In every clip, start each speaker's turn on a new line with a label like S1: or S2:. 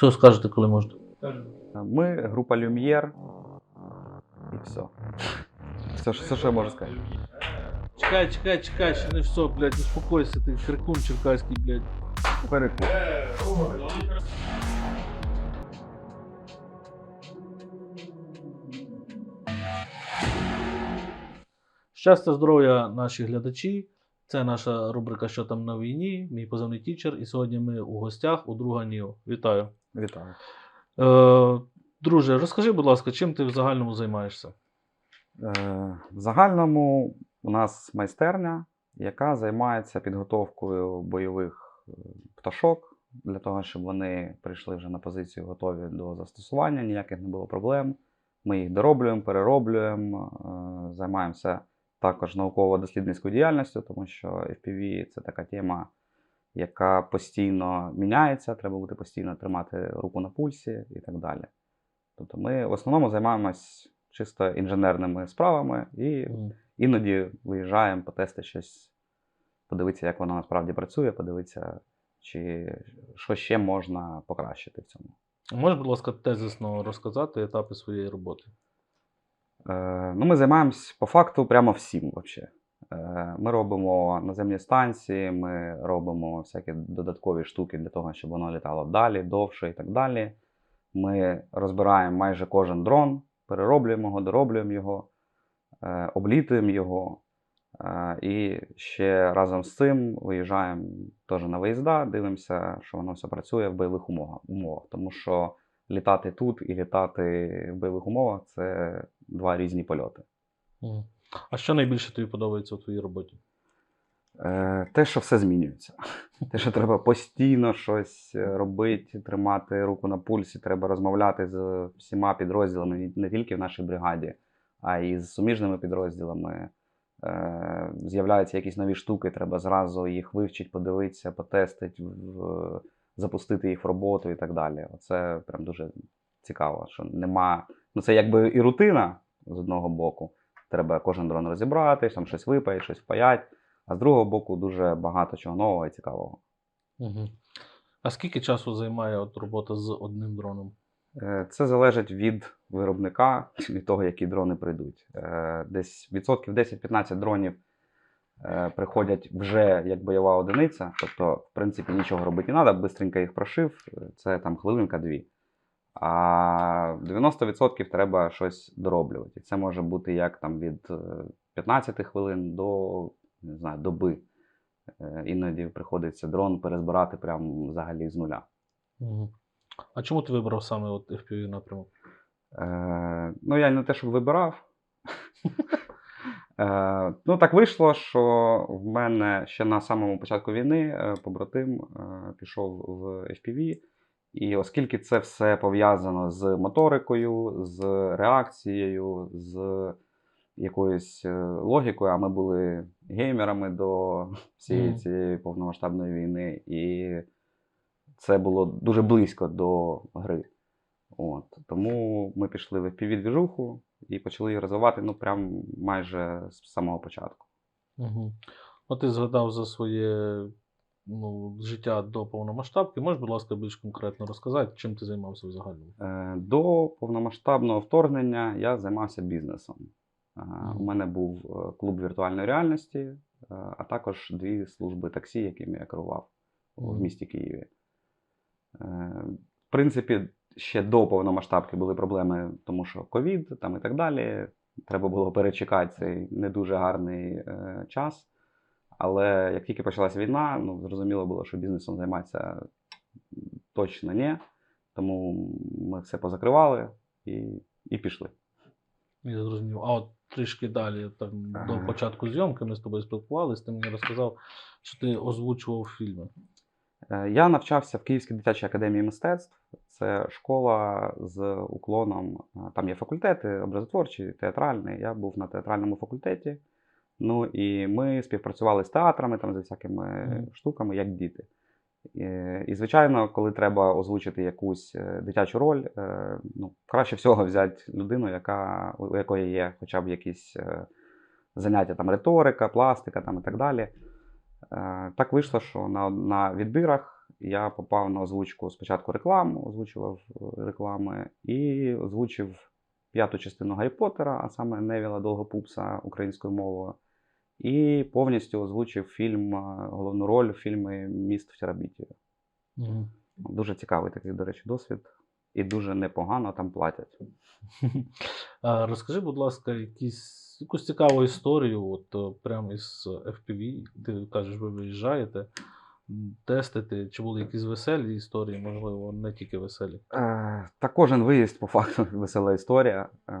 S1: Все скажете, коли можете.
S2: Ми група Люм'єр. І все. Все, що- все, що я можу сказати.
S1: Чекай, чекай, чекай, ще не все, блядь, успокойся, ти крикун черкаський, блядь.
S2: Перекур.
S1: Щастя, здоров'я, наші глядачі. Це наша рубрика Що там на війні, мій позивний тічер. І сьогодні ми у гостях у друга Ніо. Вітаю.
S2: Вітаю.
S1: Е, друже, розкажи, будь ласка, чим ти в загальному займаєшся?
S2: Е, В загальному у нас майстерня, яка займається підготовкою бойових е, пташок для того, щоб вони прийшли вже на позицію готові до застосування, ніяких не було проблем. Ми їх дороблюємо, перероблюємо, е, займаємося також науково-дослідницькою діяльністю, тому що FPV це така тема, яка постійно міняється, треба бути постійно тримати руку на пульсі і так далі. Тобто ми в основному займаємось чисто інженерними справами і іноді виїжджаємо потести щось, подивитися, як воно насправді працює, подивитися, чи що ще можна покращити в цьому.
S1: Можеш, будь ласка, тезисно розказати етапи своєї роботи?
S2: Е, ну, ми займаємось по факту прямо всім. Вообще. Е, ми робимо наземні станції, ми робимо всякі додаткові штуки для того, щоб воно літало далі, довше і так далі. Ми розбираємо майже кожен дрон, перероблюємо його, дороблюємо його, е, облітуємо його. Е, і ще разом з цим виїжджаємо теж на виїзда, дивимося, що воно все працює в бойових умовах. умовах. Тому що літати тут і літати в бойових умовах це два різні польоти.
S1: А що найбільше тобі подобається у твоїй роботі?
S2: Е, Те, що все змінюється. Те, що треба постійно щось е, робити, тримати руку на пульсі, треба розмовляти з всіма підрозділами, не- тільки в нашій бригаді, а й з суміжними підрозділами. Е, З'являються якісь нові штуки, треба зразу їх вивчити, подивитися, потестити, запустити їх в роботу і так далі. Це прям дуже цікаво, що нема. Ну, це якби і рутина з одного боку. Треба кожен дрон розібрати, там щось випаять, щось впаять. А з другого боку, дуже багато чого нового і цікавого.
S1: Угу. А скільки часу займає от робота з одним дроном?
S2: Е, Це залежить від виробника, від того, які дрони прийдуть. Е, Десь відсотків 10-15 дронів е, приходять вже як бойова одиниця, тобто, в принципі, нічого робити не треба, бистренько їх прошив, це там хвилинка-дві. А 90% треба щось дороблювати. І це може бути як там від е, 15 хвилин до не знаю, доби. Е, Іноді приходиться дрон перезбирати прямо взагалі з нуля.
S1: Угу. А чому ти вибрав саме от FPV напрямок?
S2: Е, ну, я не те, щоб вибирав. Е, ну, так вийшло, що в мене ще на самому початку війни е, побратим е, пішов в FPV. І оскільки це все пов'язано з моторикою, з реакцією, з якоюсь е, логікою, а ми були геймерами до всієї цієї повномасштабної війни, і це було дуже близько до гри. От. Тому ми пішли в FPV-двіжуху і почали її розвивати ну, прям майже з самого початку.
S1: Угу. От ти згадав за своє ну, життя до повномасштабки. Можеш, будь ласка, більш конкретно розказати, чим ти займався взагалі?
S2: Е, До повномасштабного вторгнення я займався бізнесом. Е, У мене був е, клуб віртуальної реальності, а також дві служби таксі, якими я керував в місті Києві. В принципі, ще до повномасштабки були проблеми, тому що ковід там і так далі. Треба було перечекати цей не дуже гарний е, час. Але як тільки почалася війна, ну зрозуміло було, що бізнесом займатися точно ні. Тому ми все позакривали і, і пішли.
S1: Я зрозумів. А от трішки далі, там, до початку зйомки, ми з тобою спілкувалися, ти мені розказав, що ти озвучував фільми.
S2: Е, Я навчався в Київській дитячій академії мистецтв. Це школа з уклоном. е, Там є факультети, образотворчий, театральний. Я був на театральному факультеті. Ну і ми співпрацювали з театрами, там, з всякими
S1: Мгм.
S2: штуками, як діти. І, і, звичайно, коли треба озвучити якусь е, дитячу роль, е, ну, краще всього взяти людину, яка, у якої є хоча б якісь е, заняття там риторика, пластика там, і так далі. Е, Так вийшло, що на, на відбірах я попав на озвучку спочатку реклам, озвучував реклами, і озвучив п'яту частину Гаррі Поттера, а саме Невіла Довгопупса українською мовою. І повністю озвучив фільм, головну роль в фільмі Міст в Терабіті.
S1: Мгм.
S2: Дуже цікавий такий, до речі, досвід. І дуже непогано там платять.
S1: А розкажи, будь ласка, якісь, якусь цікаву історію, от е, прямо із FPV. Ти кажеш, ви виїжджаєте, м, тестите, чи були якісь веселі історії, можливо, не тільки веселі.
S2: Е, Та кожен виїзд, по факту, весела історія. Е,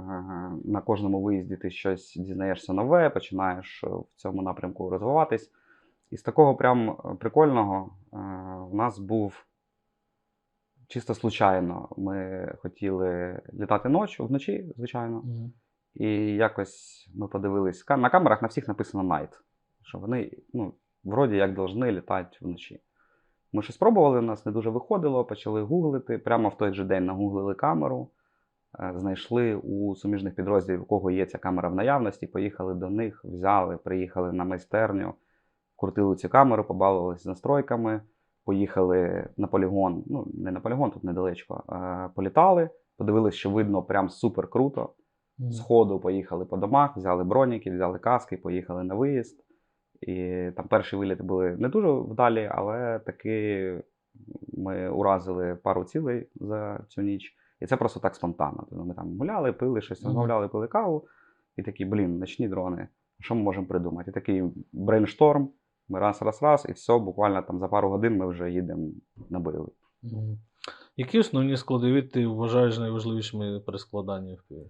S2: На кожному виїзді ти щось дізнаєшся нове, починаєш е, в цьому напрямку розвиватись. І з такого прям прикольного в нас був чисто случайно. Ми хотіли літати ночі, вночі, звичайно.
S1: Мгм.
S2: І якось ми подивились. На камерах на всіх написано Night. Що вони, ну, вроді як должны літати вночі. Ми щось спробували, у нас не дуже виходило, почали гуглити. Прямо в той же день нагуглили камеру, е, знайшли у суміжних підрозділів, у кого є ця камера в наявності, поїхали до них, взяли, приїхали на майстерню, крутили цю камеру, побалувалися з настройками, поїхали на полігон. Ну, не на полігон, тут недалечко. Політали, подивилися, що видно прям супер круто. Сходу поїхали по домах, взяли броніки, взяли каски, поїхали на виїзд. І там перші виліти були не дуже вдалі, але таки ми уразили пару цілей за цю ніч. І це просто так спонтанно. Тобто ми там гуляли, пили щось, розмовляли, пили каву. І такі, блін, ночні дрони. Що ми можемо придумати? І такий брейншторм. Ми раз, раз, раз, і все, буквально там за пару годин ми вже їдемо на бойовий.
S1: Які основні складові ти вважаєш найважливішими при складанні FPV?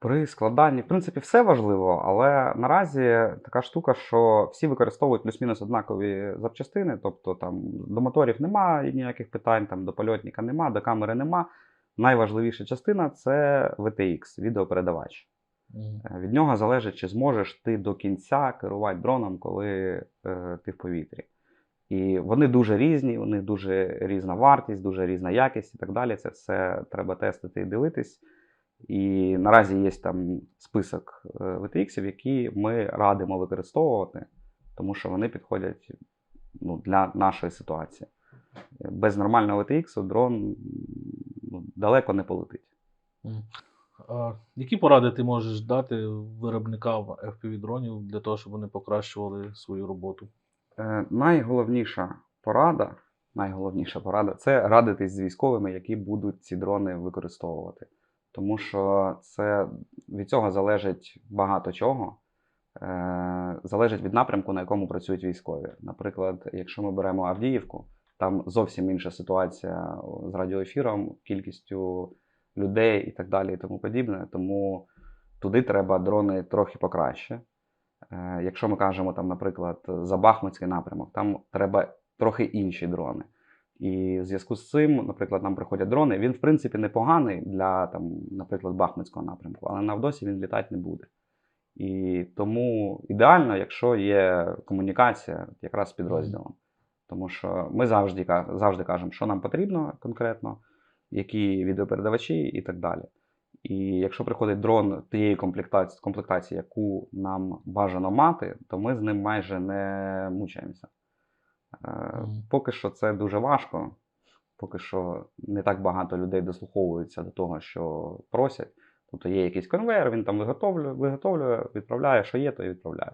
S2: При складанні, в принципі, все важливо, але наразі така штука, що всі використовують плюс-мінус однакові запчастини. Тобто там до моторів немає ніяких питань, там до польотника нема, до камери нема. Найважливіша частина це VTX, відеопередавач. Е, Від нього залежить, чи зможеш ти до кінця керувати дроном, коли е, ти в повітрі. І вони дуже різні, у них дуже різна вартість, дуже різна якість і так далі. Це все треба тестити і дивитись. І наразі є там список е, VTX, які ми радимо використовувати, тому що вони підходять ну, для нашої ситуації. Без нормального VTX дрон ну, далеко не полетить.
S1: А, які поради ти можеш дати виробникам FPV-дронів для того, щоб вони покращували свою роботу?
S2: Е, найголовніша порада, найголовніша порада це радитись з військовими, які будуть ці дрони використовувати. Тому що це від цього залежить багато чого. Е, залежить від напрямку, на якому працюють військові. Наприклад, якщо ми беремо Авдіївку, там зовсім інша ситуація з радіоефіром, кількістю людей і так далі, і тому подібне. Тому туди треба дрони трохи покраще. Е, Якщо ми кажемо, там, наприклад, за Бахмутський напрямок, там треба трохи інші дрони. І в зв'язку з цим, наприклад, нам приходять дрони. Він, в принципі, непоганий для, там, наприклад, Бахмутського напрямку, але на Авдосі він літати не буде. І тому ідеально, якщо є комунікація якраз з підрозділом. Тому що ми завжди, завжди кажемо, що нам потрібно конкретно, які відеопередавачі і так далі. І якщо приходить дрон тієї комплектації, комплектації, яку нам бажано мати, то ми з ним майже не мучаємося. Е. Поки що це дуже важко, поки що не так багато людей дослуховуються до того, що просять. Тобто є якийсь конвейер, він там виготовлює, виготовлює, відправляє, що є, то і відправляє.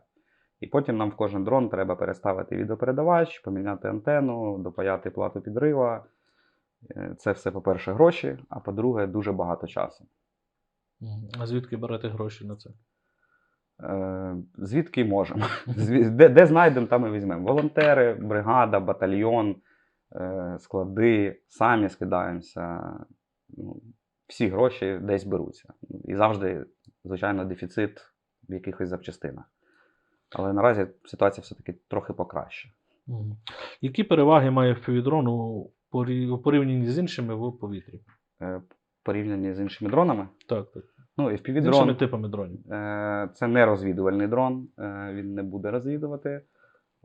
S2: І потім нам в кожен дрон треба переставити відеопередавач, поміняти антенну, допаяти плату підрива. Е, Це все, по-перше, гроші, а по-друге, дуже багато часу.
S1: А звідки берете гроші на це?
S2: Е, Звідки можемо? Де, де знайдемо, там і візьмемо. Волонтери, бригада, батальйон, е, склади, самі скидаємося. Ну, Всі гроші десь беруться. І завжди, звичайно, дефіцит в якихось запчастинах. Але наразі ситуація все-таки трохи покраще.
S1: Мгм. Які переваги має FPV-дрон у порівнянні з іншими в повітрі?
S2: Е, Порівняні з іншими дронами.
S1: Так, так.
S2: Ну,
S1: З іншими
S2: FPV-дрон
S1: типами дронів.
S2: Е, Це не розвідувальний дрон, е, він не буде розвідувати.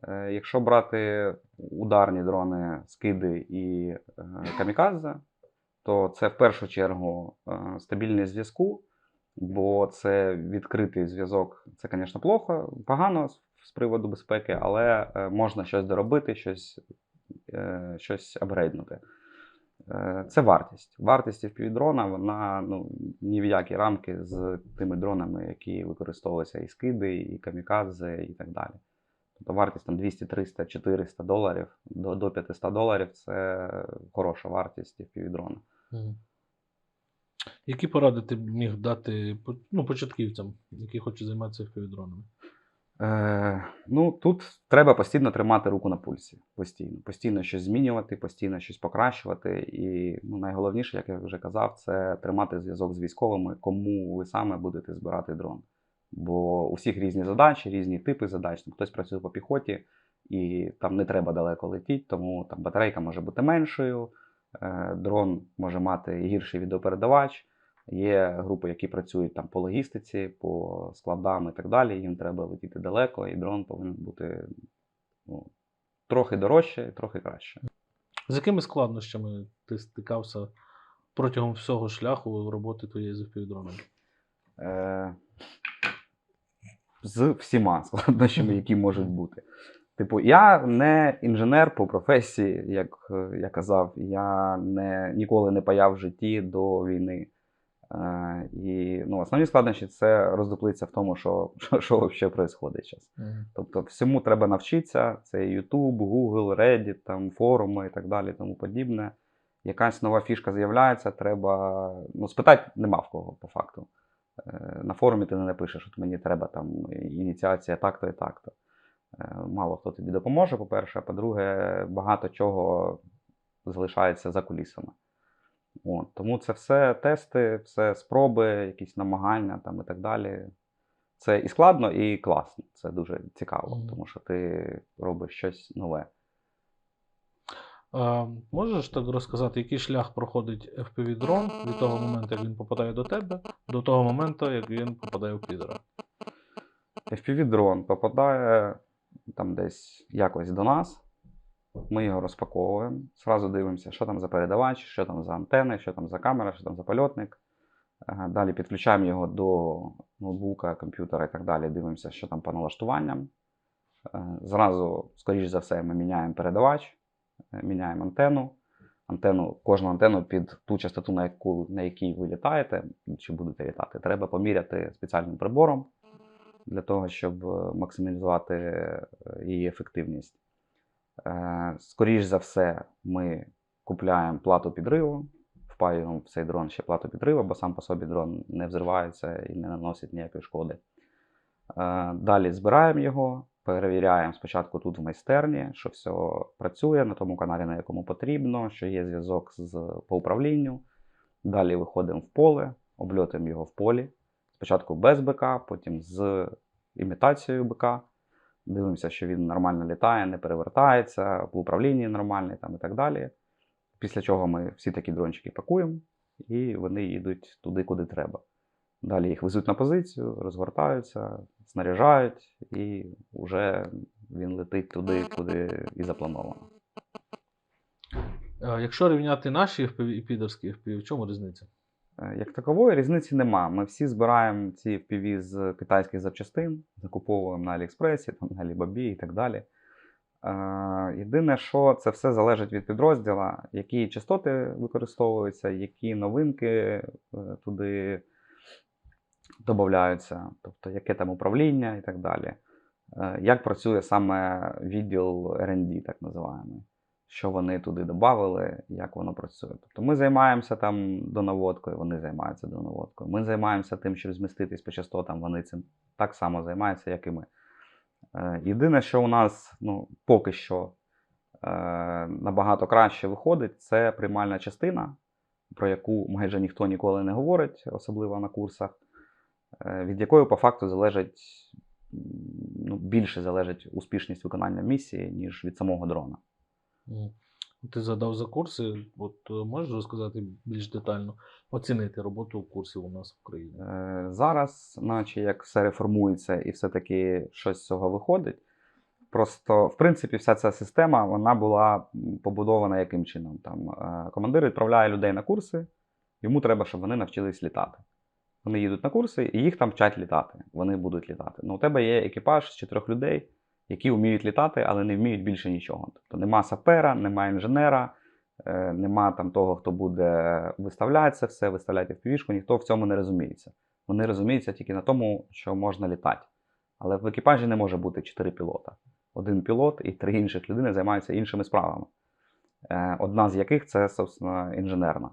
S2: Е, Якщо брати ударні дрони, скиди і камікадзе, то це в першу чергу стабільність зв'язку, бо це відкритий зв'язок. Це, звісно, плохо, погано з- приводу безпеки, але можна щось доробити, щось щось апгрейднути. Е, Це вартість. Вартість FPV-дрона, вона ну, ні в які рамки з тими дронами, які використовуються і скиди, і камікадзе, і так далі. Тобто вартість там 200, 300, 400 доларів до, до 500 доларів це хороша вартість FPV-дрона.
S1: Які поради ти міг дати ну, початківцям, які хочуть займатися FPV-дронами?
S2: Е, ну, тут треба постійно тримати руку на пульсі. Постійно. Постійно щось змінювати, постійно щось покращувати. І ну, найголовніше, як я вже казав, це тримати зв'язок з військовими, кому ви саме будете збирати дрон. Бо у всіх різні задачі, різні типи задач. Хтось працює по піхоті, і там не треба далеко летіти, тому там батарейка може бути меншою, е, дрон може мати гірший відеопередавач. Є групи, які працюють там по логістиці, по складам і так далі. Їм треба летіти далеко, і дрон повинен бути ну, трохи дорожче трохи краще.
S1: З якими складнощами ти стикався протягом всього шляху роботи твоєї з FPV-дронами?
S2: Е, з всіма складнощами, які можуть бути. Типу, я не інженер по професії, як е, я казав, я не, ніколи не паяв в житті до війни. Е, і ну, основні складнощі це роздуплитися в тому, що, що, що взагалі відбувається зараз. Тобто всьому треба навчитися. Це YouTube, Google, Reddit, там, форуми і так далі, тому подібне. Якась нова фішка з'являється, треба. Ну, спитати нема в кого, по факту. Е, На форумі ти не напишеш, що мені треба там ініціація так-то і так-то. Е, Мало хто тобі допоможе, по-перше, а по-друге, багато чого залишається за кулісами. От, тому це все тести, все спроби, якісь намагання там і так далі. Це і складно, і класно. Це дуже цікаво,
S1: Мгм.
S2: тому що ти робиш щось нове.
S1: А, можеш так розказати, який шлях проходить FPV-дрон від того моменту, як він попадає до тебе, до того моменту, як він попадає в підера?
S2: FPV-дрон попадає там десь якось до нас. Ми його розпаковуємо. Зразу дивимося, що там за передавач, що там за антени, що там за камера, що там за польотник. Е, Далі підключаємо його до ноутбука, комп'ютера і так далі. Дивимося, що там по налаштуванням. Е, Зразу, скоріш за все, ми міняємо передавач, е, міняємо антенну. Антенну, кожну антенну під ту частоту, на, яку, на якій ви літаєте, чи будете літати, треба поміряти спеціальним прибором для того, щоб максимізувати е, її ефективність. Е, Скоріш за все, ми купляємо плату підриву, впаюємо в цей дрон ще плату підриву, бо сам по собі дрон не взривається і не наносить ніякої шкоди. Е, Далі збираємо його, перевіряємо спочатку тут в майстерні, що все працює на тому каналі, на якому потрібно, що є зв'язок з, по управлінню. Далі виходимо в поле, обльотуємо його в полі. Спочатку без БК, потім з імітацією БК. Дивимося, що він нормально літає, не перевертається, в управлінні нормальний там і так далі. Після чого ми всі такі дрончики пакуємо, і вони їдуть туди, куди треба. Далі їх везуть на позицію, розгортаються, снаряжають, і вже він летить туди, куди і заплановано.
S1: Якщо рівняти наші FPV і підерські FPV, в чому різниця?
S2: Е, Як такової різниці нема. Ми всі збираємо ці FPV з китайських запчастин, закуповуємо на Аліекспресі, там, на Alibaba і так далі. Е, Єдине, що це все залежить від підрозділа, які частоти використовуються, які новинки е, туди додаються, тобто яке там управління і так далі. Як працює саме відділ R&D, так називаємо що вони туди додали, як воно працює. Тобто ми займаємося там донаводкою, вони займаються донаводкою. Ми займаємося тим, щоб зміститись по частотам, вони цим так само займаються, як і ми. Е, Єдине, що у нас ну, поки що е, набагато краще виходить, це приймальна частина, про яку майже ніхто ніколи не говорить, особливо на курсах, е, від якої по факту залежить ну, більше залежить успішність виконання місії, ніж від самого дрона.
S1: Мгм. Ти задав за курси, от е, можеш розказати більш детально, оцінити роботу курсів у нас в Україні?
S2: Е, Зараз, наче як все реформується і все-таки щось з цього виходить. Просто, в принципі, вся ця система вона була побудована яким чином? Там, е, командир відправляє людей на курси, йому треба, щоб вони навчились літати. Вони їдуть на курси і їх там вчать літати. Вони будуть літати. Ну, у тебе є екіпаж з чотирьох людей, які вміють літати, але не вміють більше нічого. Тобто нема сапера, нема інженера, е, нема там того, хто буде виставляти це все, виставляти в півішку, ніхто в цьому не розуміється. Вони розуміються тільки на тому, що можна літати. Але в екіпажі не може бути чотири пілота. Один пілот і три інших людини займаються іншими справами. Е, Одна з яких це, собственно, інженерна.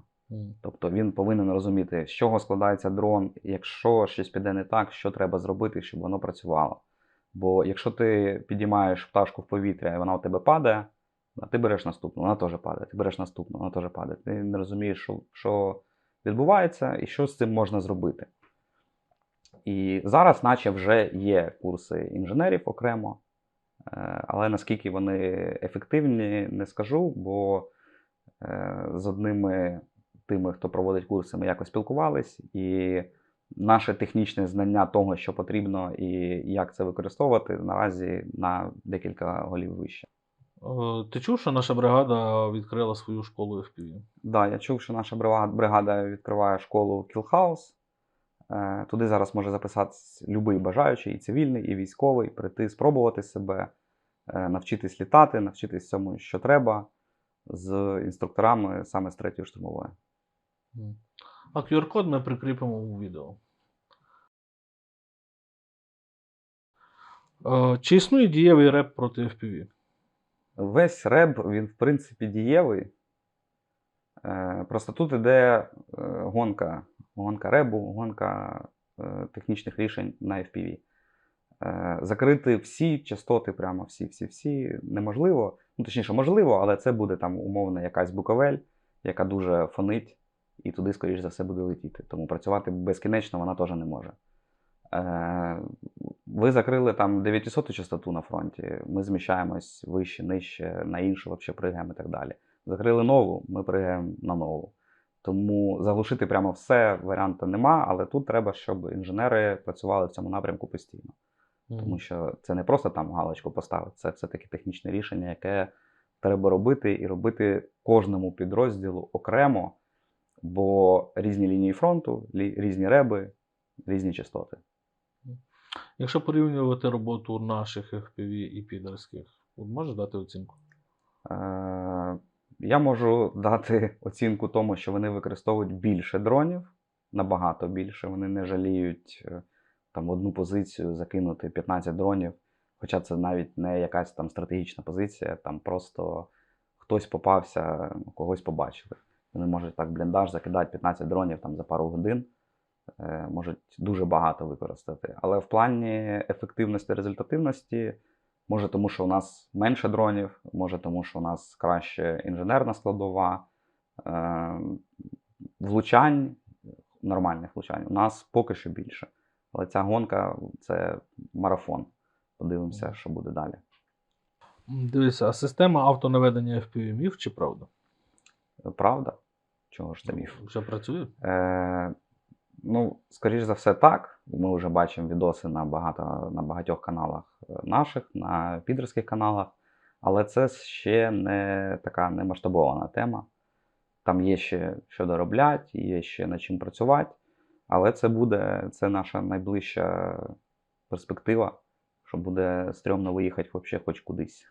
S2: Тобто він повинен розуміти, з чого складається дрон, якщо щось піде не так, що треба зробити, щоб воно працювало. Бо якщо ти підіймаєш пташку в повітря і вона у тебе падає, а ти береш наступну, вона теж падає, ти береш наступну, вона теж падає. Ти не розумієш, що, що відбувається і що з цим можна зробити. І зараз, наче вже є курси інженерів окремо, е, але наскільки вони ефективні, не скажу, бо е, з одними тими, хто проводить курси, ми якось спілкувались, і наше технічне знання того, що потрібно і як це використовувати, наразі на декілька голів вище.
S1: Е, Ти чув, що наша бригада відкрила свою школу FPV?
S2: Да, я чув, що наша бригада, відкриває школу Кілхаус. Е, Туди зараз може записатись будь-який бажаючий, і цивільний, і військовий, прийти, спробувати себе, е, навчитись літати, навчитись цьому, що треба, з інструкторами саме з 3-ї штурмової.
S1: А QR-код ми прикріпимо у відео. Е, Чи існує дієвий реп проти FPV?
S2: Весь реб, він, в принципі, дієвий. Е, Просто тут іде е, гонка, гонка ребу, гонка технічних рішень на FPV. Закрити всі частоти, прямо всі, всі, всі неможливо. Ну, точніше, можливо, але це буде там умовно якась буковель, яка дуже фонить, і туди, скоріш за все, буде летіти. Тому працювати безкінечно вона теж не може. Е, ви закрили там 900 частоту на фронті, ми зміщаємось вище, нижче, на іншу взагалі пригаємо і так далі. Закрили нову, ми пригаємо на нову. Тому заглушити прямо все варіанту нема, але тут треба, щоб інженери працювали в цьому напрямку постійно. Тому що це не просто там галочку поставити, це все-таки технічне рішення, яке треба робити, і робити кожному підрозділу окремо, бо різні лінії фронту, різні реби, різні частоти.
S1: Якщо порівнювати роботу наших FPV і підерських, можеш дати оцінку?
S2: Е, Я можу дати оцінку тому, що вони використовують більше дронів, набагато більше. Вони не жаліють е, там одну позицію закинути 15 дронів. Хоча це навіть не якась там стратегічна позиція, там просто хтось попався, когось побачили. Вони можуть так бліндаж закидати 15 дронів там за пару годин, е, можуть дуже багато використати. Але в плані ефективності результативності Може, тому що у нас менше дронів, може, тому що у нас краще інженерна складова. Е, влучань, нормальних влучань, у нас поки що більше. Але ця гонка це марафон. Подивимося, що буде далі.
S1: М, Дивися, а система автонаведення FPV міф чи правда?
S2: Правда? Чого ж це міф?
S1: Вже працює?
S2: Е, ну, скоріш за все, так. Ми вже бачимо відоси на, багато, на багатьох каналах е, наших, на підерських каналах. Але це ще не така не масштабована тема. Там є ще що доробляти, є ще над чим працювати. Але це буде це наша найближча перспектива, що буде стрьомно виїхати взагалі хоч кудись.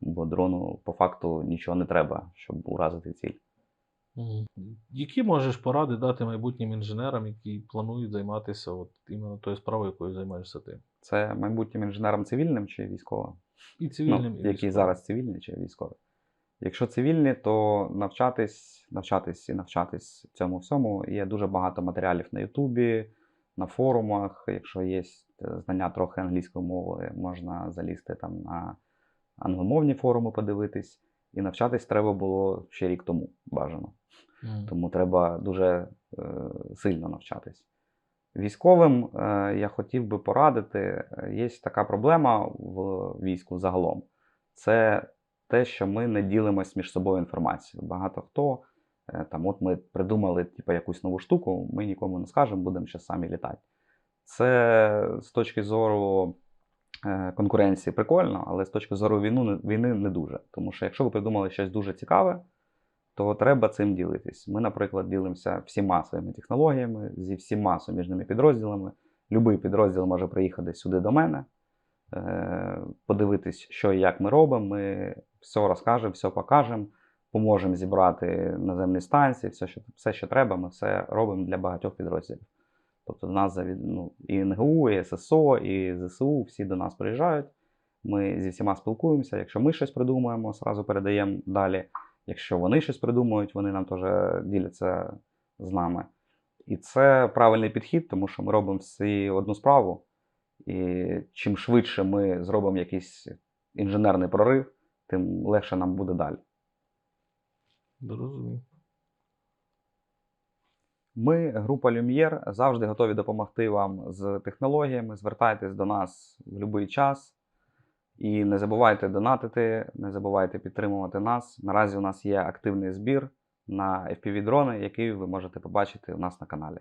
S2: Бо дрону по факту нічого не треба, щоб уразити ціль.
S1: Які можеш поради дати майбутнім інженерам, які планують займатися от іменно тою справою, якою займаєшся ти?
S2: Це майбутнім інженерам цивільним чи військовим?
S1: І цивільним,
S2: ну,
S1: і
S2: які зараз цивільні чи військові. Якщо цивільні, то навчатись, навчатись і навчатись цьому всьому. Є дуже багато матеріалів на Ютубі, на форумах. Якщо є знання трохи англійської мови, можна залізти там на англомовні форуми, подивитись. І навчатись треба було ще рік тому бажано.
S1: Мгм.
S2: Тому треба дуже е, сильно навчатись. Військовим е, я хотів би порадити, е, є така проблема в війську загалом. Це те, що ми не ділимось між собою інформацією. Багато хто е, там, от ми придумали типу, якусь нову штуку, ми нікому не скажемо, будемо ще самі літати. Це з точки зору конкуренції прикольно, але з точки зору війну, війни не дуже. Тому що якщо ви придумали щось дуже цікаве, то треба цим ділитись. Ми, наприклад, ділимося всіма своїми технологіями, зі всіма суміжними підрозділами. Любий підрозділ може приїхати сюди до мене. е, подивитись, що і як ми робимо. Ми все розкажемо, все покажемо, поможемо зібрати наземні станції, все, що, все, що треба, ми все робимо для багатьох підрозділів. Тобто до нас ну, і НГУ, і ССО, і ЗСУ всі до нас приїжджають. Ми зі всіма спілкуємося. Якщо ми щось придумаємо, одразу передаємо далі. Якщо вони щось придумують, вони нам теж діляться з нами. І це правильний підхід, тому що ми робимо всі одну справу. І чим швидше ми зробимо якийсь інженерний прорив, тим легше нам буде далі.
S1: Розумію.
S2: Ми, група Люм'єр, завжди готові допомогти вам з технологіями. Звертайтесь до нас в будь-який час. І не забувайте донатити, не забувайте підтримувати нас. Наразі у нас є активний збір на FPV-дрони, який ви можете побачити у нас на каналі.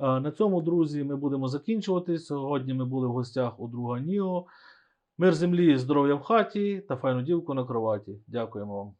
S1: На цьому, друзі, ми будемо закінчувати. Сьогодні ми були в гостях у друга Ніо. Мир землі, здоров'я в хаті та файну дівку на кроваті. Дякуємо вам.